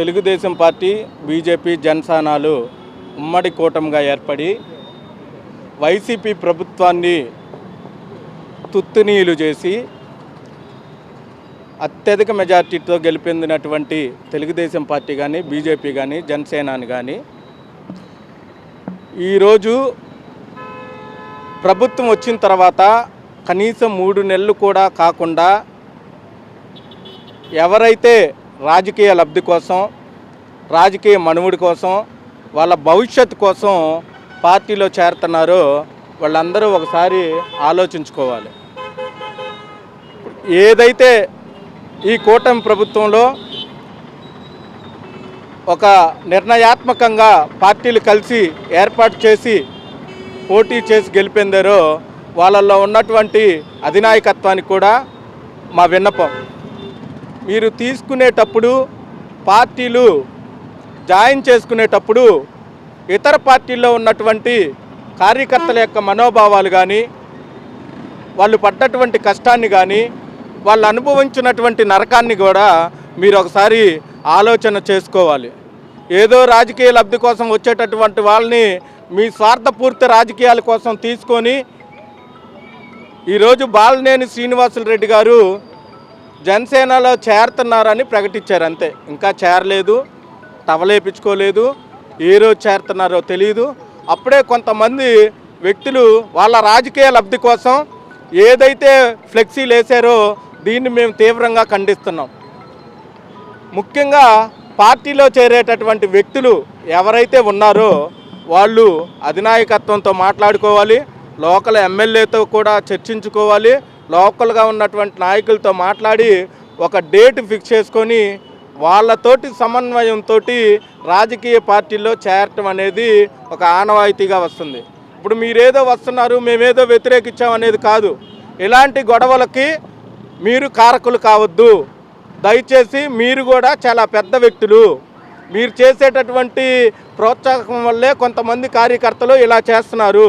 Telugu Desam party BJP జనసేనాలు ఉమ్మడి కూటమిగా ఏర్పడి వైసీపీ ప్రభుత్వాన్ని తుత్తునీయులు చేసి అత్యధిక మెజార్టీతో గెలిపొందినటువంటి తెలుగుదేశం పార్టీ కానీ బీజేపీ కానీ జనసేనాని కానీ ఈరోజు ప్రభుత్వం వచ్చిన తర్వాత కనీసం మూడు నెలలు కూడా కాకుండా ఎవరైతే రాజకీయ లబ్ధి కోసం రాజకీయ మనువుడి కోసం వాళ్ళ భవిష్యత్తు కోసం పార్టీలో చేరుతున్నారో వాళ్ళందరూ ఒకసారి ఆలోచించుకోవాలి. ఏదైతే ఈ కూటమి ప్రభుత్వంలో ఒక నిర్ణయాత్మకంగా పార్టీలు కలిసి ఏర్పాటు చేసి పోటీ చేసి గెలిపిందారో వాళ్ళల్లో ఉన్నటువంటి అధినాయకత్వానికి కూడా మా విన్నపం. మీరు తీసుకునేటప్పుడు పార్టీలు జాయిన్ చేసుకునేటప్పుడు ఇతర పార్టీల్లో ఉన్నటువంటి కార్యకర్తల యొక్క మనోభావాలు కానీ వాళ్ళు పడ్డటువంటి కష్టాన్ని కానీ వాళ్ళు అనుభవించినటువంటి నరకాన్ని కూడా మీరు ఒకసారి ఆలోచన చేసుకోవాలి. ఏదో రాజకీయ లబ్ధి కోసం వచ్చేటటువంటి వాళ్ళని మీ స్వార్థపూర్తి రాజకీయాల కోసం తీసుకొని ఈరోజు బాలనేని శ్రీనివాసులు రెడ్డి గారు జనసేనలో చేరుతున్నారని ప్రకటించారు అంతే. ఇంకా చేరలేదు టవలేపించుకోలేదు ఏ రోజు చేరుతున్నారో తెలియదు అప్పుడే కొంతమంది వ్యక్తులు వాళ్ళ రాజకీయ లబ్ధి కోసం ఏదైతే ఫ్లెక్సీలు వేసారో దీన్ని మేము తీవ్రంగా ఖండిస్తున్నాం. ముఖ్యంగా పార్టీలో చేరేటటువంటి వ్యక్తులు ఎవరైతే ఉన్నారో వాళ్ళు అధినాయకత్వంతో మాట్లాడుకోవాలి లోకల్ ఎమ్మెల్యేతో కూడా చర్చించుకోవాలి లోకల్గా ఉన్నటువంటి నాయకులతో మాట్లాడి ఒక డేట్ ఫిక్స్ చేసుకొని వాళ్ళతోటి సమన్వయంతో రాజకీయ పార్టీల్లో చేరటం అనేది ఒక ఆనవాయితీగా వస్తుంది. ఇప్పుడు మీరేదో వస్తున్నారు మేమేదో వ్యతిరేకించాం అనేది కాదు. ఇలాంటి గొడవలకి మీరు కారకులు కావద్దు. దయచేసి మీరు కూడా చాలా పెద్ద వ్యక్తులు. మీరు చేసేటటువంటి ప్రోత్సాహం వల్లే కొంతమంది కార్యకర్తలు ఇలా చేస్తున్నారు.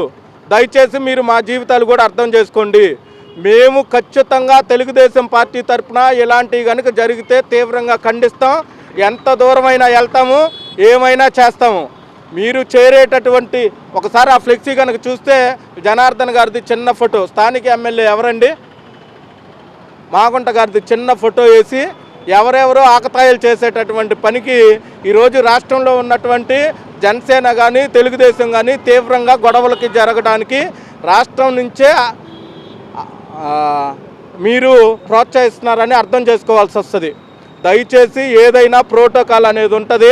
దయచేసి మీరు మా జీవితాలు కూడా అర్థం చేసుకోండి. మేము ఖచ్చితంగా తెలుగుదేశం పార్టీ తరఫున ఇలాంటివి కనుక జరిగితే తీవ్రంగా ఖండిస్తాం. ఎంత దూరమైనా వెళ్తాము ఏమైనా చేస్తాము. మీరు చేరేటటువంటి ఒకసారి ఆ ఫ్లెక్సీ కనుక చూస్తే జనార్దన్ గారిది చిన్న ఫోటో స్థానిక ఎమ్మెల్యే ఎవరండి? మాగుంట గారిది చిన్న ఫోటో వేసి ఎవరెవరో ఆకతాయిలు చేసేటటువంటి పనికి ఈరోజు రాష్ట్రంలో ఉన్నటువంటి జనసేన కానీ తెలుగుదేశం కానీ తీవ్రంగా గొడవలకి జరగడానికి రాష్ట్రం నుంచే మీరు ప్రోత్సహిస్తున్నారని అర్థం చేసుకోవాల్సి వస్తుంది. దయచేసి ఏదైనా ప్రోటోకాల్ అనేది ఉంటుంది.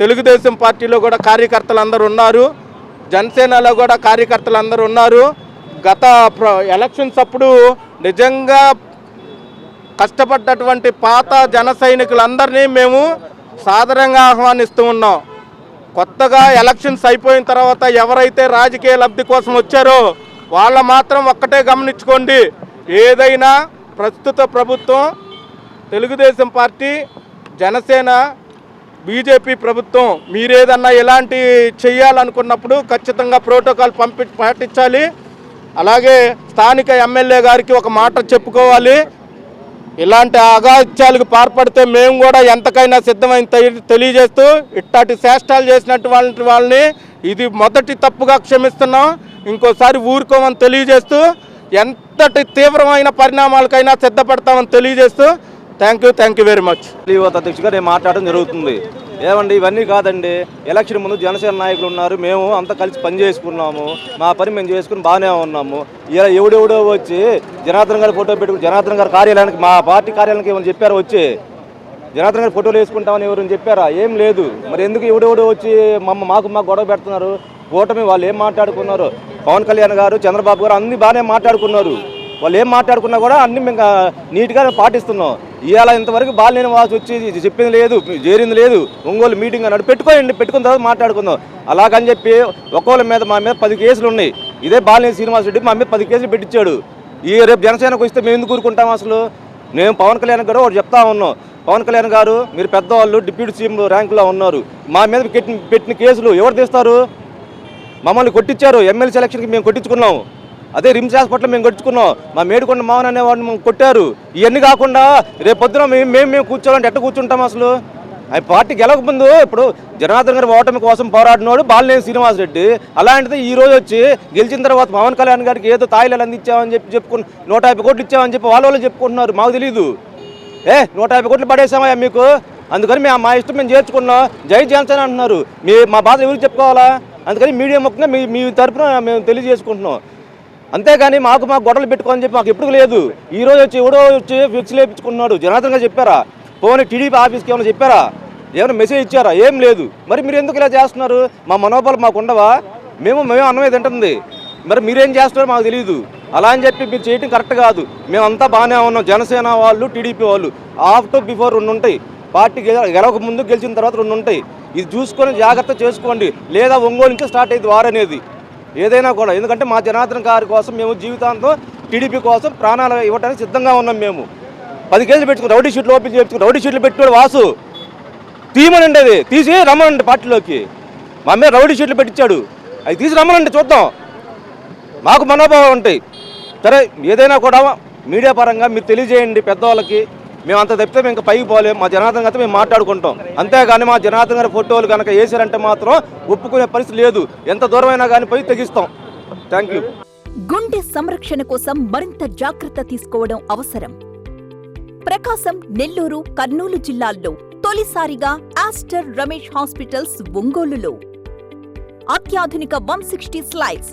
తెలుగుదేశం పార్టీలో కూడా కార్యకర్తలు అందరూ ఉన్నారు. జనసేనలో కూడా కార్యకర్తలు అందరూ ఉన్నారు. గత ఎలక్షన్స్ అప్పుడు నిజంగా కష్టపడ్డటువంటి పాత జన సైనికులందరినీ మేము సాధారణంగా ఆహ్వానిస్తూ ఉన్నాం. కొత్తగా ఎలక్షన్స్ అయిపోయిన తర్వాత ఎవరైతే రాజకీయ లబ్ధి కోసం వచ్చారో వాళ్ళ మాత్రం ఒక్కటే గమనించుకోండి. ఏదైనా ప్రస్తుత ప్రభుత్వం తెలుగుదేశం పార్టీ జనసేన బీజేపీ ప్రభుత్వం మీరేదన్నా ఇలాంటి చేయాలనుకున్నప్పుడు ఖచ్చితంగా ప్రోటోకాల్ పంపి పాటించాలి. అలాగే స్థానిక ఎమ్మెల్యే గారికి ఒక మాట చెప్పుకోవాలి. ఇలాంటి అగాత్యాలకు పాల్పడితే మేము కూడా ఎంతకైనా సిద్ధమైన తెలియజేస్తూ ఇట్టాటి చేష్టాలు చేసినట్టు వాళ్ళని ఇది మొదటి తప్పుగా క్షమిస్తున్నాం ఇంకోసారి ఊరుకోమని తెలియజేస్తూ ఎంతటి తీవ్రమైన పరిణామాలకైనా సిద్ధపడతామని తెలియజేస్తూ thank you thank you very much యువత అధ్యక్షుగా నేను మాట్లాడడం జరుగుతుంది. ఏమండి ఇవన్నీ కాదండి. ఎలక్షన్ ముందు జనసేన నాయకులు ఉన్నారు. మేము అంతా కలిసి పని చేసుకున్నాము. మా పని మేము చేసుకుని బాగానే ఉన్నాము. ఇలా ఎవడెవడో వచ్చి జనార్దన్ గారి ఫోటో పెట్టుకుని జనార్దన్ గారి కార్యాలయానికి మా పార్టీ కార్యాలయానికి ఏమైనా చెప్పారు వచ్చి? జనార్దన్ గారి ఫోటోలు వేసుకుంటామని ఎవరు చెప్పారా? ఏం లేదు. మరి ఎందుకు ఎవడెవడో వచ్చి మమ్మ మాకు మాకు గొడవ పెడుతున్నారు? కూటమి వాళ్ళు ఏం మాట్లాడుకున్నారు? పవన్ కళ్యాణ్ గారు చంద్రబాబు గారు అన్ని బాగానే మాట్లాడుకున్నారు. వాళ్ళు ఏం మాట్లాడుకున్నా కూడా అన్ని మేము నీట్గా పాటిస్తున్నాం. ఇవాళ ఇంతవరకు బాలేని వాసు వచ్చి ఇది చెప్పింది లేదు చేరింది లేదు. ఒంగోలు మీటింగ్ అన్నాడు పెట్టుకోండి పెట్టుకున్న తర్వాత మాట్లాడుకుందాం. అలాగని చెప్పి ఒక్కోళ్ళ మీద మా మీద పది కేసులు ఉన్నాయి. ఇదే బాలినేని శ్రీనివాస్ రెడ్డి మా మీద పది కేసులు పెట్టించాడు. ఈ రేపు జనసేనకు వస్తే మేము ఎందుకు కూరుకుంటాం అసలు? మేము పవన్ కళ్యాణ్ గారు ఒకటి చెప్తా ఉన్నాం. పవన్ కళ్యాణ్ గారు మీరు పెద్దవాళ్ళు డిప్యూటీ సీఎం ర్యాంకులో ఉన్నారు. మా మీద పెట్టిన పెట్టిన కేసులు ఎవరు తీస్తారు? మమ్మల్ని కొట్టించారు. ఎమ్మెల్సీ ఎలక్షన్కి మేము కొట్టించుకున్నాం. అదే రిమ్స్ హాస్పిటల్ మేము కొట్టించుకున్నాం మా మేడుకొండ మావన్ అనేవాడిని మేము కొట్టారు. ఇవన్నీ కాకుండా రేపు పొద్దున మేము మేము మేము కూర్చోవాలంటే ఎట్ట కూర్చుంటాం అసలు? ఆయన పార్టీ గెలవకముందు ఇప్పుడు జనార్దన్ గారి ఓటమి కోసం పోరాడినోడు బాలినేని శ్రీనివాసరెడ్డి. అలాంటిది ఈ రోజు వచ్చి గెలిచిన తర్వాత పవన్ కళ్యాణ్ గారికి ఏదో తాయిలు అందించామని చెప్పి చెప్పుకుని నూట యాభై కోట్లు ఇచ్చామని చెప్పి వాళ్ళ వాళ్ళు చెప్పుకుంటున్నారు. మాకు తెలియదు ఏ నూట యాభై కోట్లు పడేసామయ్యా మీకు. అందుకని మేము మా ఇష్టం మేము చేర్చుకున్నాం. జై జనసేన అంటున్నారు. మీ మా బాధ ఎవరికి చెప్పుకోవాలా? అందుకని మీడియా ముఖ్యంగా మీ మీ తరపున మేము తెలియజేసుకుంటున్నాం. అంతేగాని మాకు మాకు గొడవలు పెట్టుకోని చెప్పి మాకు ఎప్పుడు లేదు. ఈ రోజు వచ్చి ఎవడో వచ్చి ఫిక్స్ లేపించుకున్నాడు జనార్దన్ గారు చెప్పారా? పోనీ టీడీపీ ఆఫీస్కి ఏమైనా చెప్పారా? ఏమైనా మెసేజ్ ఇచ్చారా? ఏం లేదు. మరి మీరు ఎందుకు ఇలా చేస్తున్నారు? మా మనోబలం మాకు ఉండవా? మేము మేము అన్నమే తింటుంది. మరి మీరేం చేస్తున్నారో మాకు తెలియదు అలా అని చెప్పి మీరు చేయటం కరెక్ట్ కాదు. మేమంతా బాగానే ఉన్నాం. జనసేన వాళ్ళు టీడీపీ వాళ్ళు. ఆఫ్టర్ బిఫోర్ రెండు ఉంటాయి. పార్టీ గెలవక ముందు గెలిచిన తర్వాత రెండు ఉంటాయి. ఇది చూసుకొని జాగ్రత్త చేసుకోండి. లేదా ఒంగోలు నుంచి స్టార్ట్ అయ్యింది వారు అనేది. ఏదైనా కూడా. ఎందుకంటే మా జనార్దన్ గారి కోసం మేము జీవితాంతం టీడీపీ కోసం ప్రాణాలు ఇవ్వడానికి సిద్ధంగా ఉన్నాం మేము. పది కేజీలు పెట్టుకుని రౌడీ షీట్లు ఓపెన్ చేయించుకుని రౌడీ షీట్లు పెట్టుకోడు వాసు. తీయమనండి అది. తీసి రమ్మనండి పార్టీలోకి. మా మీద రౌడీ షీట్లు పెట్టించాడు. అవి తీసి రమ్మనండి చూద్దాం. మాకు మనోభావం ఉంటాయి. సరే ఏదైనా కూడా మీడియా పరంగా మీరు తెలియజేయండి పెద్దవాళ్ళకి. మేము అంత తప్పితే మేము ఇంకా పైకి పోలేము మా జనార్దన్ గారితో మేము మాట్లాడుకుంటాం. అంతేగాని మా జనార్దన్ గారి ఫోటోలు కనుక వేసారంటే మాత్రం ఒప్పుకునే పరిస్థితి లేదు. ఎంత దూరమైనా కానీ పోయి తెగిస్తాం. థ్యాంక్ యూ గుండె సంరక్షణ కోసం మరింత జాగ్రత్త తీసుకోవడం అవసరం. ప్రకాశం నెల్లూరు కర్నూలు జిల్లాల్లో తొలిసారిగా ఆస్టర్ రమేష్ హాస్పిటల్స్ ఒంగోలులో. అత్యాధునిక one sixty slides